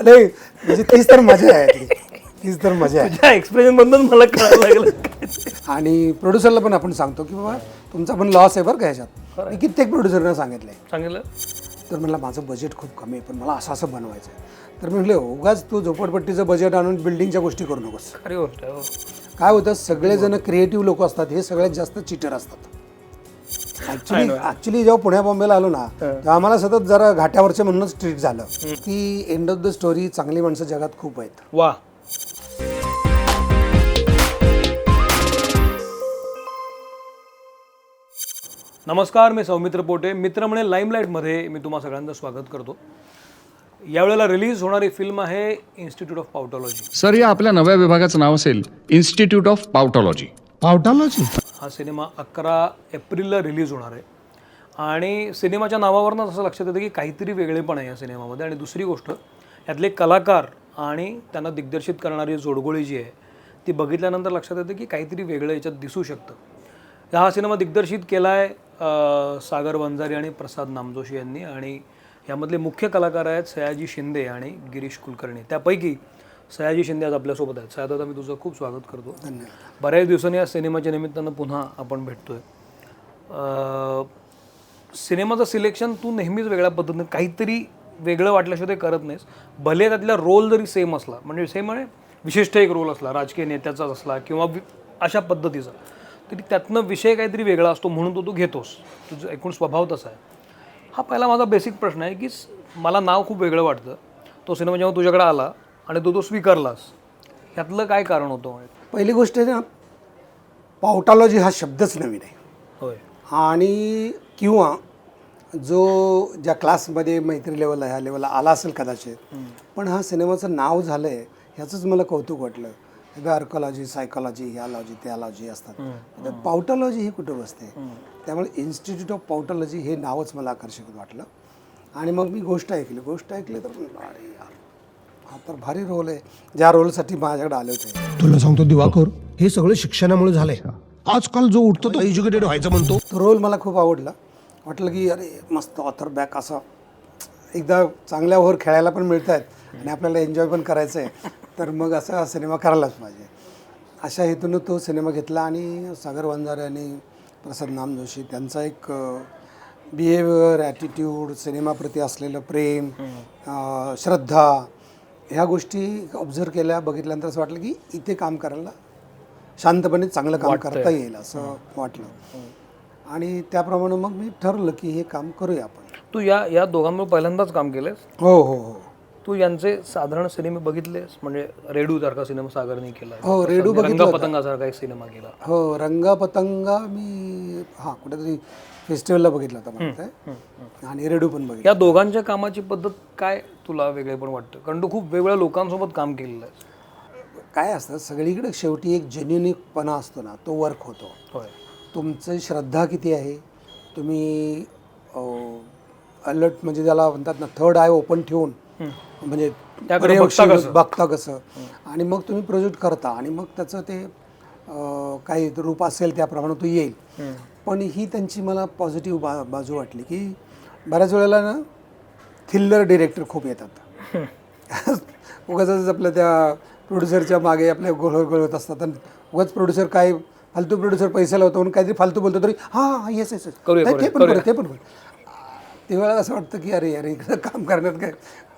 अरे म्हणजे तीच तर मजा आहे. ती. तीच तर मजा आहे. तुझ्या एक्सप्रेशन मधून मला कळायला लागलं. आणि प्रोड्युसरला पण आपण सांगतो की बाबा तुमचा पण लॉस आहे बरं का ह्याच्यात. मी कित्येक प्रोड्युसरना सांगितलंय. सांगितलं? तर म्हणलं माझं बजेट खूप कमी आहे पण मला असं असं बनवायचं आहे तर मी म्हटलं उगाच तू झोपडपट्टीचं बजेट आणून बिल्डिंगच्या गोष्टी करू नकोस. खरी गोष्ट आहे हो. काय होतं सगळेजण क्रिएटिव्ह लोक असतात हे सगळ्यात जास्त चिटर असतात. ऍक्च्युली ऍक्च्युली जेव्हा पुण्या बॉम्बेला आलो ना तेव्हा आम्हाला सतत जरा घाट्यावरचे म्हणूनच ट्रीट झालं. की एंड ऑफ द स्टोरी चांगली माणसं जगात खूप आहेत. वा. नमस्कार मी सौमित्र पोटे. मित्र म्हणे लाईमलाईटमध्ये मी तुम्हा सगळ्यांचं स्वागत करतो. यावेळेला रिलीज होणारी फिल्म आहे इन्स्टिट्यूट ऑफ पावटॉलॉजी सर या आपल्या नव्या विभागाचं नाव असेल इन्स्टिट्यूट ऑफ पावटॉलॉजी पावटालॉजी हा सिनेमा अकरा एप्रिलला रिलीज होणार आहे. आणि सिनेमाच्या नावावरनं असं लक्षात येतं की काहीतरी वेगळेपण आहे या सिनेमामध्ये. आणि दुसरी गोष्ट यातले कलाकार आणि त्यांना दिग्दर्शित करणारी जोडगोळी जी आहे ती बघितल्यानंतर लक्षात येतं की काहीतरी वेगळं याच्यात दिसू शकतं. हा सिनेमा दिग्दर्शित केला आहे सागर वंजारी आणि प्रसाद नामजोशी यांनी. आणि यामधले मुख्य कलाकार आहेत सयाजी शिंदे आणि गिरीश कुलकर्णी. त्यापैकी सयाजी शिंदे आज आपल्यासोबत आहेत. सयादादा मी तुझं खूप स्वागत करतो. बऱ्याच दिवसांनी या सिनेमाच्या निमित्तानं पुन्हा आपण भेटतोय. सिनेमाचं सिलेक्शन तू नेहमीच वेगळ्या पद्धतीने काहीतरी वेगळं वाटल्याशिवाय ते करत नाहीस. भले त्यातला रोल जरी सेम असला म्हणजे सेम म्हणजे विशिष्ट एक रोल असला राजकीय नेत्याचाच असला किंवा अशा पद्धतीचा तरी त्यातनं विषय काहीतरी वेगळा असतो म्हणून तो तू घेतोस. तुझं एकूण स्वभाव तसा आहे. हा पहिला माझा बेसिक प्रश्न आहे की मला नाव खूप वेगळं वाटतं. तो सिनेमा जेव्हा तुझ्याकडे आला आणि तो तो स्वीकारलास. ह्यातलं काय कारण होतं म्हणजे? पहिली गोष्ट आहे ना पावटॉलॉजी हा शब्दच नवीन आहे. होय. आणि किंवा जो ज्या क्लासमध्ये मैत्री लेवलला ह्या लेवलला आला असेल कदाचित पण हा सिनेमाचं नाव झालं आहे ह्याचंच मला कौतुक वाटलं. आर्कॉलॉजी सायकॉलॉजी ह्या लॉजी त्या लॉजी असतात पावटॉलॉजी ही कुठं बसते? त्यामुळे इन्स्टिट्यूट ऑफ पावटॉलॉजी हे नावच मला आकर्षक वाटलं. आणि मग मी गोष्ट ऐकली. गोष्ट ऐकली तर अरे यार हा तर भारी रोल आहे. ज्या रोलसाठी माझ्याकडे आले होते. तुला सांगतो दिवाकर हे सगळं शिक्षणामुळे झालंय. आजकाल जो उठतो तो एज्युकेटेड व्हायचं म्हणतो. तो रोल मला खूप आवडला. वाटलं की अरे मस्त ऑथर बॅक असा. एकदा चांगल्या ओव्हर खेळायला पण मिळत आहेत आणि आपल्याला एन्जॉय पण करायचं आहे तर मग असा सिनेमा करायलाच पाहिजे. अशा हेतून तो सिनेमा घेतला आणि सागर वंजारे आणि प्रसाद नाम जोशी त्यांचा एक बिहेवियर ॲटिट्यूड सिनेमाप्रती असलेलं प्रेम अं, श्रद्धा ह्या गोष्टी ऑब्झर्व केल्या बघितल्यानंतर असं वाटलं की इथे काम करायला शांतपणे चांगलं काम करता येईल असं वाटलं. आणि त्याप्रमाणे मग मी ठरवलं की हे काम करूया आपण. तू या या दोघांमुळे पहिल्यांदाच काम केलंस हो हो हो. तू यांचे साधारण सिनेमे बघितलेस? म्हणजे रेडू सारखा सिनेमा सागरने केला. हो रेडू बघितला होता. पतंगासारखा एक सिनेमा केला. हो रंगा पतंगा मी हां कुठेतरी फेस्टिवलला बघितला होता. आणि रेडू पण बघितला. या दोघांच्या कामाची पद्धत काय तुला वेगळे पण वाटतं? कारण तू खूप वेगवेगळ्या लोकांसोबत काम केलेलं आहे काय असतं सगळीकडे शेवटी एक जेन्युनिकपणा असतो ना तो वर्क होतो. होय. तुमचं श्रद्धा किती आहे? तुम्ही अलर्ट म्हणजे त्याला म्हणतात ना थर्ड आय ओपन ठेवून म्हणजे त्याकडे बघता कसं? बघता कसं? आणि मग तुम्ही प्रोजेक्ट करता आणि मग त्याचं ते अं, काही रूप असेल त्याप्रमाणे तो येईल. पण ही त्यांची मला पॉझिटिव्ह बा बाजू वाटली की बऱ्याच वेळेला ना थिल्लर डिरेक्टर खूप येतात. उगाच आपल्या त्या प्रोड्युसरच्या मागे आपल्या गोळ गोळत असतात आणि उगाच प्रोड्युसर काय फालतू प्रोड्युसर पैसे लावतो म्हणून काहीतरी फालतू बोलतो तरी हां हां येस येस करूया, ते पण करू ते पण करू तेव्हा असं वाटतं की अरे अरे इकडं काम करण्यात काय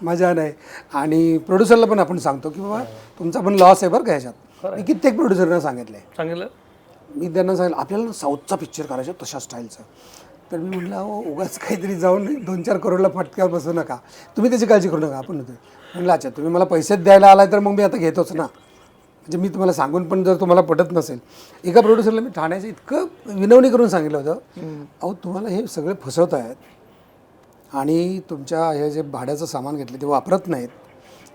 मजा नाही. आणि प्रोड्युसरला पण आपण सांगतो की बाबा तुमचा पण लॉस आहे बरं का ह्याच्यात. मी कित्येक प्रोड्युसरना सांगितलं आहे सांगितलं? मी त्यांना सांगितलं आपल्याला साऊथचा पिक्चर करायचा तशा स्टाईलचा तर मी म्हटलं अहो उगाच काहीतरी जाऊन दोन चार करोडला फटक्यावर बसू नका. तुम्ही त्याची काळजी करू नका आपण होतो म्हटलं अच्छा तुम्ही मला पैसेच द्यायला आलाय तर मग मी आता घेतोच ना. म्हणजे मी तुम्हाला सांगून पण जर तुम्हाला पटत नसेल. एका प्रोड्युसरला मी ठाण्याचं इतकं विनवणी करून सांगितलं होतं. अहो तुम्हाला हे सगळे फसवत आहेत आणि तुमच्या हे जे भाड्याचं सामान घेतलं ते वापरत नाहीत.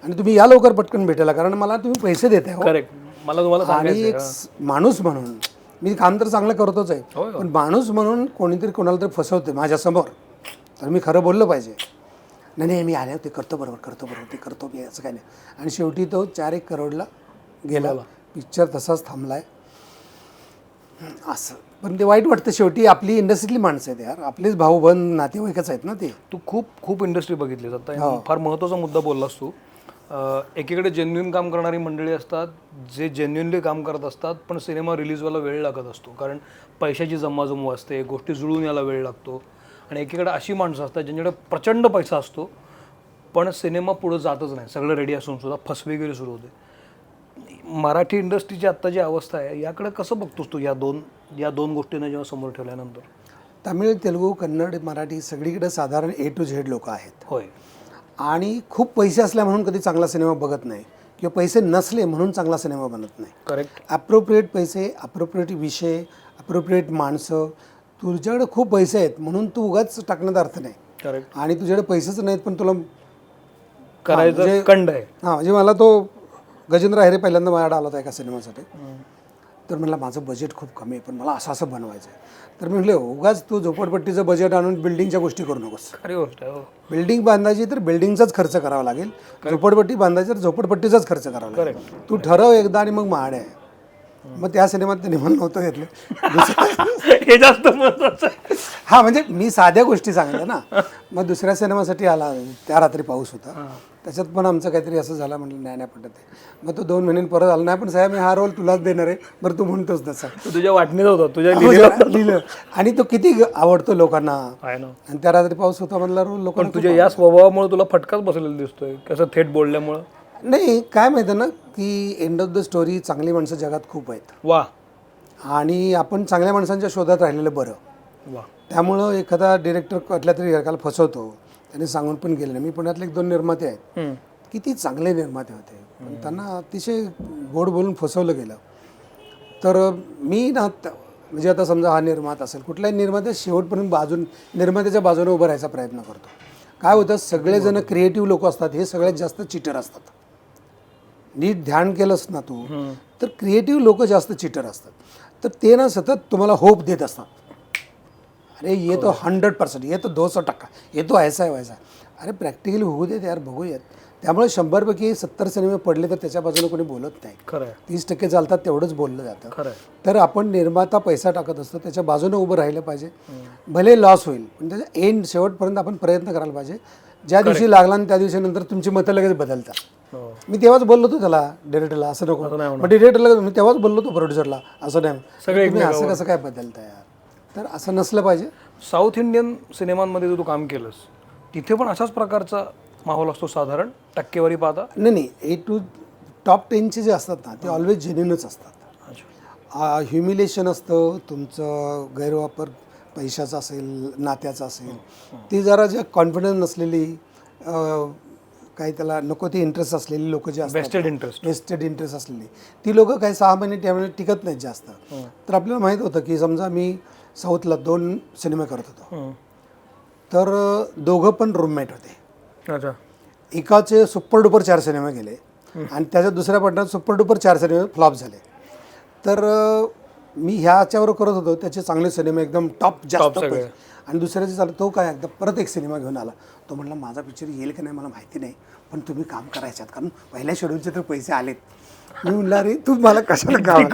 आणि तुम्ही या लवकर पटकन भेटायला कारण मला तुम्ही पैसे देताय हो. करेक्ट. मला तुम्हाला आणि एक माणूस म्हणून मी काम तर चांगलं करतोच आहे पण माणूस म्हणून कोणीतरी कोणाला तरी फसवते माझ्यासमोर. तर मी खरं बोललं पाहिजे. नाही नाही मी आले होते करतो बरोबर करतो बरोबर ते करतो मी असं काही नाही. आणि शेवटी तो चार एक करोडला गेला. पिक्चर तसाच थांबलाय. हं, असं. पण ते वाईट वाटतं शेवटी. आपली इंडस्ट्रीतली माणसं आहेत यार. आपलेच भाऊ बंद नातेवाईकच आहेत ना ते. तू खूप खूप इंडस्ट्री बघितली आता फार महत्त्वाचा मुद्दा बोललास तू. एकीकडे जेन्युन काम करणारी मंडळी असतात जे जेन्युनली काम करत असतात पण सिनेमा रिलीज व्हायला वेळ लागत असतो. कारण पैशाची जमवाजमव असते गोष्टी जुळून यायला वेळ लागतो. आणि एकीकडे अशी माणसं असतात ज्यांच्याकडे प्रचंड पैसा असतो पण सिनेमा पुढे जातच नाही. सगळं रेडी असून सुद्धा फसवेगिरी सुरू होते. मराठी इंडस्ट्रीची आत्ता जी अवस्था आहे याकडे कसं बघतोस तू या दोन या दोन गोष्टींना जेव्हा समोर ठेवल्यानंतर? तमिळ तेलुगू कन्नड मराठी सगळीकडे साधारण ए टू झेड लोक आहेत. होय. आणि खूप पैसे असल्या म्हणून कधी चांगला सिनेमा बघत नाही किंवा पैसे नसले म्हणून चांगला सिनेमा बनत नाही. करेक्ट ॲप्रोप्रिएट पैसे अप्रोप्रिएट विषय अप्रोप्रिएट माणसं तुझ्याकडे खूप पैसे आहेत म्हणून तू उगाच टाकण्यात अर्थ नाही. करेक्ट आणि तुझ्याकडे पैसेच नाहीत पण तुला करायचं म्हणजे- कंड आहे. हां म्हणजे मला तो गजेंद्र अहिरे पहिल्यांदा माझ्याकडे आला होता एका सिनेमासाठी. तर म्हणलं माझं बजेट खूप कमी आहे पण मला असं असं बनवायचं आहे तर मी म्हटलं उगाच तू झोपडपट्टीचं बजेट आणून बिल्डिंगच्या गोष्टी करू नकोस. खरी गोष्ट आहे हो. बिल्डिंग बांधायची तर बिल्डिंगचाच खर्च करावा लागेल. झोपडपट्टी बांधायची तर झोपडपट्टीचाच खर्च करावा लागेल. तू ठरव एकदा आणि मग महाड आहे मग त्या सिनेमात त्यांनी मला नव्हतं घेतलं. हे जास्त महत्वाचं हा म्हणजे मी साध्या गोष्टी सांगितल्या ना. मग दुसऱ्या सिनेमासाठी आला त्या रात्री पाऊस होता. त्याच्यात पण आमचं काहीतरी असं झालं म्हटलं नाही नाही पटत आहे. मग तो दोन महिन्यांनी परत आला नाही पण साहेब मी हा रोल तुलाच देणार आहे. बरं तू म्हणतोस तसा तो तुझ्या वाटणीत होता तुझ्या हो, लिहिलेला लिहिलं. आणि तो किती आवडतो लोकांना. आहे ना आणि त्या रात्री पाऊस होता म्हणला रोल लोकांना तुझ्या या स्वभावामुळे तुला फटकाच बसलेला दिसतोय. कसं थेट बोलल्यामुळं? नाही काय माहिती ना की एंड ऑफ द स्टोरी चांगली माणसं जगात खूप आहेत. वा. आणि आपण चांगल्या माणसांच्या शोधात राहिलेलं बरं. वा. त्यामुळं एखादा डिरेक्टर कुठल्या तरी एकाला फसवतो. त्यांनी सांगून पण गेले नाही. मी पुण्यातले एक दोन निर्माते आहेत. किती चांगले निर्माते होते. पण त्यांना अतिशय गोड बोलून फसवलं गेलं. तर मी ना म्हणजे आता समजा हा निर्माता असेल कुठलाही निर्माता शेवटपर्यंत बाजून निर्मात्याच्या बाजूने उभं राहायचा प्रयत्न करतो. काय होतं सगळेजण क्रिएटिव्ह लोक असतात हे सगळ्यात जास्त चिटर असतात. नीट ध्यान केलंस ना तू तर क्रिएटिव्ह लोक जास्त चिटर असतात. तर ते ना सतत तुम्हाला होप देत असतात. अरे ये तो हंड्रेड पर्सेंट ये तो दो सौ टक्का ये तो ऐसा है वैसा है. अरे प्रॅक्टिकली होऊ देत यार बघूयात. त्यामुळे शंभरपैकी सत्तर सिनेमे पडले तर त्याच्या बाजूने कोणी बोलत नाही. खरं आहे तीस टक्के चालतात तेवढंच बोललं जातं. खरं आहे तर आपण निर्माता पैसा टाकत असतो त्याच्या बाजूने उभं राहिलं पाहिजे. भले लॉस होईल पण त्याच्या एंड शेवटपर्यंत आपण प्रयत्न करायला पाहिजे. ज्या दिवशी लागला आणि त्या दिवशी नंतर तुमची मतं लगेच बदलतात. हो. मी तेव्हाच बोललो होतो त्याला डिरेक्टरला असं नको. मग डिरेक्टरला मी तेव्हाच बोललो होतो प्रोड्युसरला असं नाही. असं कसं काय बदलता यार? तर असं नसलं पाहिजे. साऊथ इंडियन सिनेमांमध्ये जर तू काम केलंस तिथे पण अशाच प्रकारचा माहोल असतो साधारण टक्केवारी पाहता? नाही नाही ए टू टॉप टेनचे जे असतात ना ते ऑलवेज जेन्युनच असतात. ह्युमिलेशन असतं तुमचं गैरवापर पैशाचा असेल नात्याचा असेल ती जरा जे कॉन्फिडन्स नसलेली काही त्याला नको ते इंटरेस्ट असलेली लोक जे असतात. वेस्टेड इंटरेस्ट वेस्टेड इंटरेस्ट असलेली. ती लोक काही सहा महिने त्या महिने टिकत नाहीत जास्त. तर आपल्याला माहीत होतं की समजा मी साऊथला दोन सिनेमे करत होतो. तर दोघं पण रूममेट होते. अच्छा. एकाचे सुपर डुपर चार सिनेमे गेले आणि त्याच्या दुसऱ्या पटनात सुपर डुपर चार सिनेमे फ्लॉप झाले. तर मी ह्याच्यावर करत होतो. त्याचे चांगले सिनेमे एकदम टॉप जास्त. आणि दुसऱ्याचे चालू तो काय एकदा परत एक सिनेमा घेऊन आला. तो म्हणला माझा पिक्चर येईल की नाही मला माहिती नाही पण तुम्ही काम करायच्यात. कारण पहिल्या शेड्यूलचे तर पैसे आलेत. मी म्हणलं अरे तू मला कशाला काम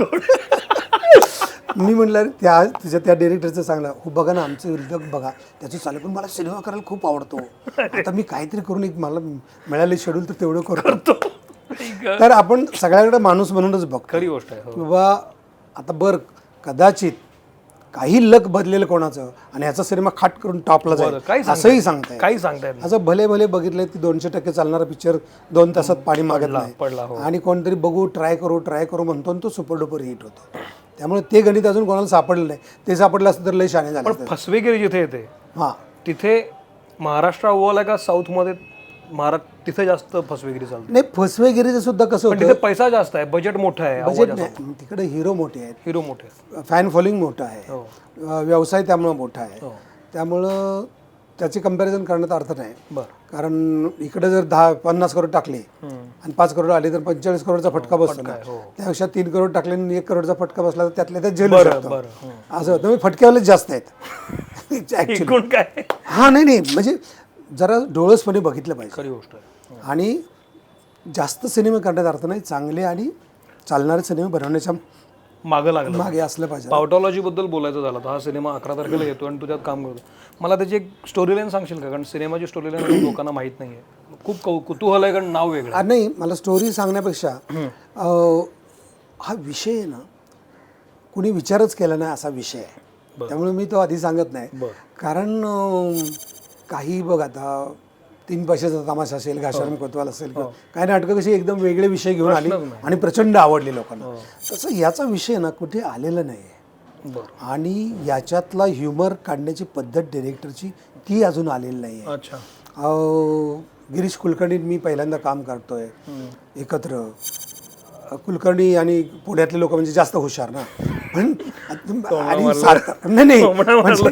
मी म्हणलं त्या तुझ्या त्या डिरेक्टरचं सांगलं हो बघा ना आमचं उद्योग बघा. त्याचं चालेल पण मला सिनेमा करायला खूप आवडतो. आता मी काहीतरी करून एक मला मिळाले शेड्यूल तर तेवढं करतो. तर आपण सगळ्याकडे माणूस म्हणूनच बघतो. खरी गोष्ट आहे हो. किंवा आता बरं कदाचित काही लक बदलेलं कोणाचं आणि ह्याचा सिनेमा खाट करून टॉपला जाईल. असंही सांगताय काही सांगता येत नाही. असं भले भले बघितलंय ती दोनशे टक्के चालणारा पिक्चर दोन तासात पाणी मागत नाही. हो. आणि कोणतरी बघू ट्राय करू ट्राय करू म्हणतो तो सुपर डुपर हिट होतो. त्यामुळे ते गणित अजून कोणाला सापडलं नाही. ते सापडलं असतं तर लय शाणे झाले पण फसवेगिरी जिथे येते हां. तिथे महाराष्ट्र अव्वल आहे का साऊथमध्ये महारा तिथे जास्त फसवेगिरी चालते. नाही फसवेगिरीचं सुद्धा कसं पण होतं? तिथे पैसा जास्त आहे बजेट मोठं आहे बजेट नाही. तिकडे हिरो मोठे आहेत. हिरो मोठे फॅन फॉलोइंग मोठं आहे. हो. अं, व्यवसाय त्यामुळं मोठा आहे. हो. त्यामुळं त्याची कंपॅरिझन करण्यात अर्थ नाही. बरं. कारण इकडे जर दहा पन्नास करोड टाकले आणि पाच करोड आले तर पंचेचाळीस करोडचा फटका बसतो ना. हो. त्यापेक्षा तीन करोड टाकले आणि एक करोडचा फटका बसला तर त्यातल्या त्यात जेल बरं शकतो. बरं हं. असं होतं. म्हणजे फटक्यावालेच जास्त आहेत. ऍक्च्युली एकूण काय? हा नाही नाही. म्हणजे जरा डोळसपणे बघितलं पाहिजे. खरी गोष्ट आहे. आणि जास्त सिनेमे करण्यात अर्थ नाही. चांगले आणि चालणारे सिनेमे बनवण्याच्या मागं लागलं मागे असलं पाहिजे. पावटॉलॉजी बद्दल बोलायचं झालं तर हा सिनेमा अकरा तारखेला येतो आणि तू त्यात काम करतो. मला त्याची एक स्टोरी लाईन सांगशील का? कारण सिनेमाची स्टोरी लाईन लोकांना माहीत नाहीये. खूप कौ कुतूहल आहे कारण नाव वेगळं नाही मला स्टोरी सांगण्यापेक्षा हा विषय आहे ना कुणी विचारच केला नाही असा विषय आहे. त्यामुळे मी तो आधी सांगत नाही. कारण काही बघ आता तीन पैशाचा तमाशा असेल घाशाराम कोतवाल असेल किंवा काही नाटकं कशी एकदम वेगळे विषय घेऊन आली आणि प्रचंड आवडली लोकांना. तसं याचा विषय ना कुठे आलेला नाही आहे आणि याच्यातला ह्युमर काढण्याची पद्धत डिरेक्टरची ती अजून आलेली नाही आहे गिरीश कुलकर्णी मी पहिल्यांदा काम करतोय. एकत्र. कुलकर्णी आणि पुण्यातले लोक म्हणजे जास्त हुशार ना. पण आणि सार्थ- नाही नाही. म्हणजे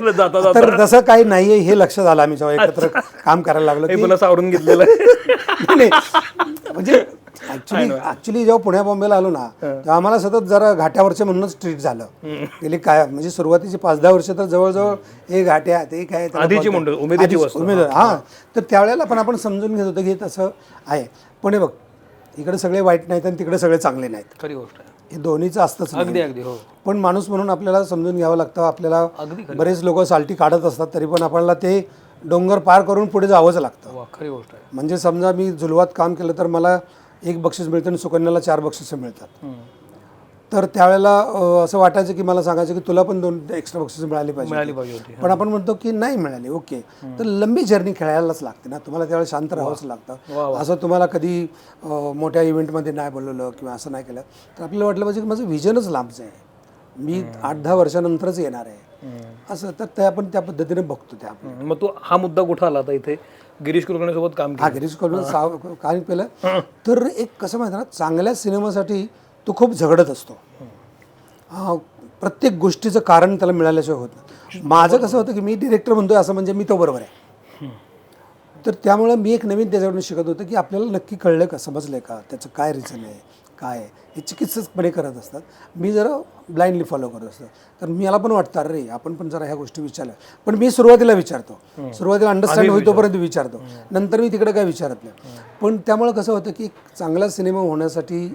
तर तसं काही नाहीये हे लक्षात आलं आम्ही जेव्हा एकत्र काम करायला लागलो सावरून घेतलेलं नाही, म्हणजे ऍक्च्युली ऍक्च्युली जेव्हा पुण्या बॉम्बेला आलो ना तेव्हा आम्हाला सतत जरा घाट्यावरचे म्हणूनच ट्रीट झालं. गेली काय म्हणजे सुरुवातीचे पाच दहा वर्ष तर जवळजवळ हे घाट्या ते काय त्याला आधीची बोलतात. मंडळी, उमेदीची आधीच- वस्तू. उमेद हा. तर त्यावेळेला पण आपण समजून घेत होतो की तसं आहे. पण हे बघ इकडे सगळे वाईट नाहीत आणि तिकडे सगळे चांगले नाहीत. खरी गोष्ट आहे. हे दोन्हीचं असतंच नाही. अगदी अगदी हो. पण माणूस म्हणून आपल्याला समजून घ्यावं लागतं आपल्याला अगदी बरेच लोक साल्टी काढत असतात तरी पण आपल्याला ते डोंगर पार करून पुढे जावंच लागतं. वा खरी गोष्ट आहे. म्हणजे समजा मी झुलवात काम केलं तर मला एक बक्षीस मिळतं आणि सुकन्याला चार बक्षिसं मिळतात. तर त्यावेळेला असं वाटायचं की मला सांगायचं की तुला पण दोन एक्स्ट्रा बक्षिसं मिळाली पाहिजे मिळाली पाहिजे होती पण आपण म्हणतो की नाही मिळाली ओके तर लंबी जर्नी खेळायलाच लागते ना. तुम्हाला त्यावेळेला शांत राहावंच लागतं. असं तुम्हाला कधी मोठ्या इव्हेंटमध्ये नाही बोलवलं किंवा असं नाही केलं तर आपल्याला वाटलं पाहिजे की माझं व्हिजनच लांबचं आहे मी आठ दहा वर्षानंतरच येणार आहे. असं तर ते आपण त्या पद्धतीने बघतो त्या. मग तू हा मुद्दा कुठं आला आता इथे? गिरीश कुलकर्णी सोबत काम हा गिरीश साव काय केलं. तर एक कसं माहिती ना चांगल्या सिनेमासाठी तो खूप झगडत असतो. हा, प्रत्येक गोष्टीचं कारण त्याला मिळाल्याशिवाय होत नाही. माझं कसं होतं की मी डिरेक्टर म्हणतोय असं म्हणजे मी तो बरोबर आहे. तर त्यामुळं मी एक नवीन त्याच्याकडून शिकत होतो की आपल्याला नक्की कळलं का समजलं का त्याचं काय रिझन आहे काय आहे? हे चिकित्सकपणे करत असतात. मी जरा ब्लाइंडली फॉलो करत असतो. तर मी मला पण वाटतं अरे आपण पण जरा ह्या गोष्टी विचारल्या. पण मी सुरुवातीला विचारतो. सुरुवातीला अंडरस्टँड होईतोपर्यंत विचारतो. नंतर मी तिकडे काय विचारत नाही. पण त्यामुळं कसं होतं की चांगला सिनेमा होण्यासाठी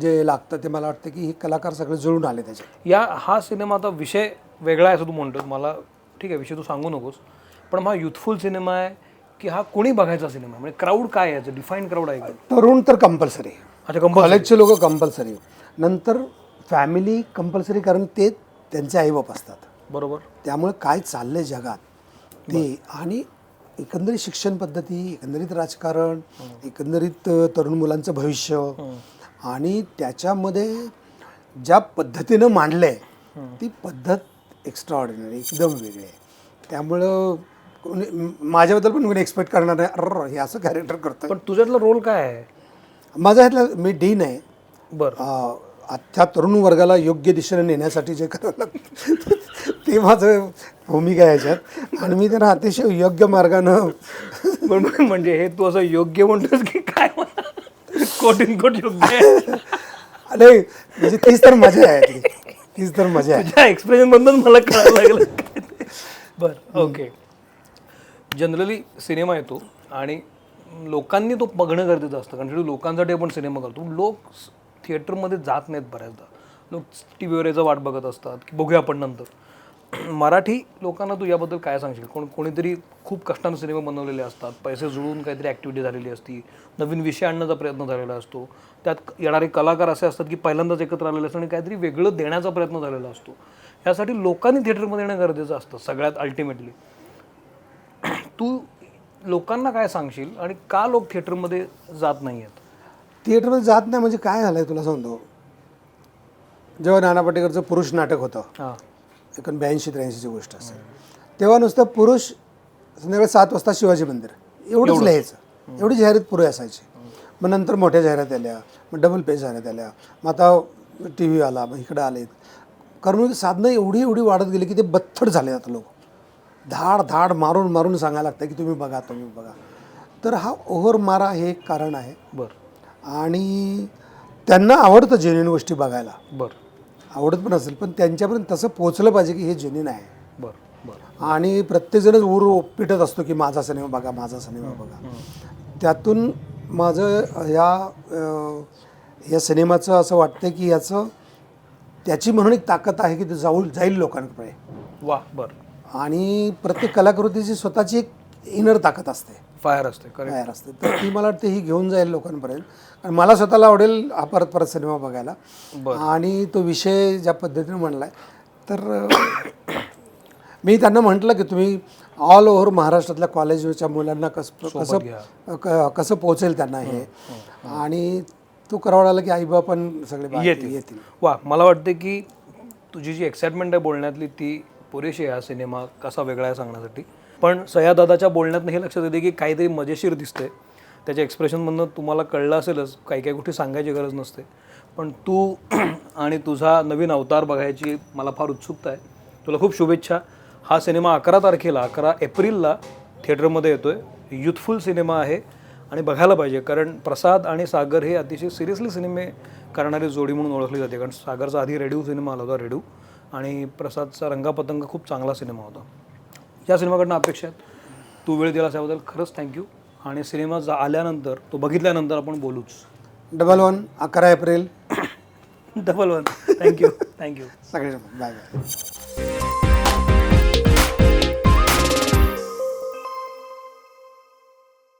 जे लागतं ते मला वाटतं की हे कलाकार सगळे जुळून आले त्याच्यात. या हा सिनेमा आता विषय वेगळा आहे असं तू म्हणतोस. मला ठीक आहे विषय तू सांगू नकोस. पण हा युथफुल सिनेमा आहे की हा कोणी बघायचा सिनेमा आहे? म्हणजे क्राऊड काय आहे? याचं डिफाईन क्राऊड आहे का? तरुण तर कंपल्सरी अच्छा कंपल्सरी कॉलेजचे लोक कंपल्सरी नंतर फॅमिली कंपल्सरी कारण ते त्यांचे आईबाप असतात. बरोबर. त्यामुळे काय चाललंय जगात? ते आणि एकंदरीत शिक्षण पद्धती एकंदरीत राजकारण एकंदरीत अ, तरुण मुलांचं भविष्य आणि त्याच्यामध्ये ज्या पद्धतीनं मांडलंय ती पद्धत एक्स्ट्रा ऑर्डिनरी एकदम वेगळी आहे. त्यामुळं कोणी माझ्याबद्दल पण कोणी एक्सपेक्ट करणार नाही. अर हे असं कॅरेक्टर करतोय. पण तुझ्यातला रोल काय आहे? माझा ह्यातला मी डीन आहे. बरं. आजच्या तरुण वर्गाला योग्य दिशेने नेण्यासाठी जे करावं लागतं ते माझं भूमिका आहे याच्यात. आणि मी त्यांना अतिशय योग्य मार्गानं म्हणजे हे तू असं योग्य म्हणतोस की काय? कोट इन कोट योग्य आहे अरे म्हणजे तीच तर मजा आहे यातली. तीच तर मजा आहे. तुझ्या एक्सप्रेशन मधून मला कळायला लागलं. काय ते. बरं ओके जनरली सिनेमा येतो आणि लोकांनी तो बघणं गरजेचं असतं. कारण शेवटी लोकांसाठी आपण सिनेमा करतो. लोक थिएटरमध्ये जात नाहीत बऱ्याचदा. लोक टी व्हीवर याचं वाट बघत असतात. की बघूया आपण नंतर. मराठी लोकांना तू याबद्दल काय सांगशील? कोण कोणीतरी खूप कष्टानं सिनेमा बनवलेले असतात. पैसे जुळवून काहीतरी ॲक्टिव्हिटी झालेली असती. नवीन विषय आणण्याचा प्रयत्न झालेला असतो. त्यात येणारे कलाकार असे असतात की पहिल्यांदाच एकत्र आलेले असतात आणि काहीतरी वेगळं देण्याचा प्रयत्न झालेला असतो. यासाठी लोकांनी थिएटरमध्ये येणं गरजेचं असतं सगळ्यात अल्टिमेटली तू लोकांना काय सांगशील आणि का लोक थिएटरमध्ये जात नाही आहेत थिएटरमध्ये जात नाही म्हणजे काय झालंय तुला सांगतो? जेव्हा नाना पाटेकरचं पुरुष नाटक होतं हां. एकूण ब्याऐंशी त्र्याऐंशीची गोष्ट असेल. तेव्हा नुसतं पुरुष संध्याकाळी सात वाजता शिवाजी मंदिर. एवढंच लिहायचं. एवढी जाहिरात पुरे असायची. मग नंतर मोठ्या जाहिरात आल्या मग डबल पेज जाहिरात आल्या. मग आता टी व्ही आला मग इकडं आले कर्मयोगी साधनं एवढी एवढी वाढत गेली की ते बत्थड झाले आता लोक. धाड धाड मारून मारून सांगायला लागतं की तुम्ही बघा तुम्ही बघा. तर हा ओव्हर मारा हे एक कारण आहे. बरं. आणि त्यांना आवडतं जेन्युन गोष्टी बघायला. बरं. आवडत पण असेल पण त्यांच्यापर्यंत तसं पोहोचलं पाहिजे की हे जेन्युन आहे. बरं बरं. आणि प्रत्येकजणच ऊर पिटत असतो की माझा सिनेमा बघा माझा सिनेमा बघा. त्यातून माझं ह्या या सिनेमाचं असं वाटतं की याचं त्याची म्हणून एक ताकद आहे की ते जाऊ जाईल लोकांकडे. वा बरं. आणि प्रत्येक कलाकृतीची स्वतःची एक इनर ताकद असते. फायर असते करेक्ट तयार असते तर ती मला वाटते ही घेऊन जाईल लोकांपर्यंत. आणि मला स्वतःला आवडेल हा परत परत सिनेमा बघायला. आणि तो विषय ज्या पद्धतीने म्हणलाय तर अं, मी त्यांना म्हटलं की तुम्ही ऑल ओव्हर महाराष्ट्रातल्या कॉलेजच्या मुलांना कसं कसं क- कसं पोहोचेल त्यांना हे. आणि तू करावं की आई बाबा पण सगळे बाहेर येतील. येतील. वा मला वाटते की तुझी जी एक्साइटमेंट आहे बोलण्यातली ती पुरेशी आहे हा सिनेमा कसा वेगळा आहे सांगण्यासाठी? पण सह्यादादाच्या बोलण्यातनं हे लक्षात येते की काहीतरी मजेशीर दिसते त्याच्या एक्सप्रेशनमधनं तुम्हाला कळलं असेलच काही काही गोष्टी सांगायची गरज नसते. पण तू आणि तुझा नवीन अवतार बघायची मला फार उत्सुकता आहे. तुला खूप शुभेच्छा. हा सिनेमा अकरा तारखेला अकरा एप्रिलला थिएटरमध्ये येतो आहे युथफुल सिनेमा आहे आणि बघायला पाहिजे कारण प्रसाद आणि सागर हे अतिशय सिरियसली सिनेमे करणारी जोडी म्हणून ओळखली जाते. कारण सागरचा आधी रेडिओ सिनेमा आला होता रेडिओ आणि प्रसादचा रंगापतंग खूप चांगला सिनेमा होता. या सिनेमाकडनं अपेक्षा आहेत. तू वेळ दिला त्याबद्दल खरंच थँक्यू आणि सिनेमा जा आल्यानंतर तो बघितल्यानंतर आपण बोलूच. डबल वन अकरा April. Double one thank you thank you सगळे बाय बाय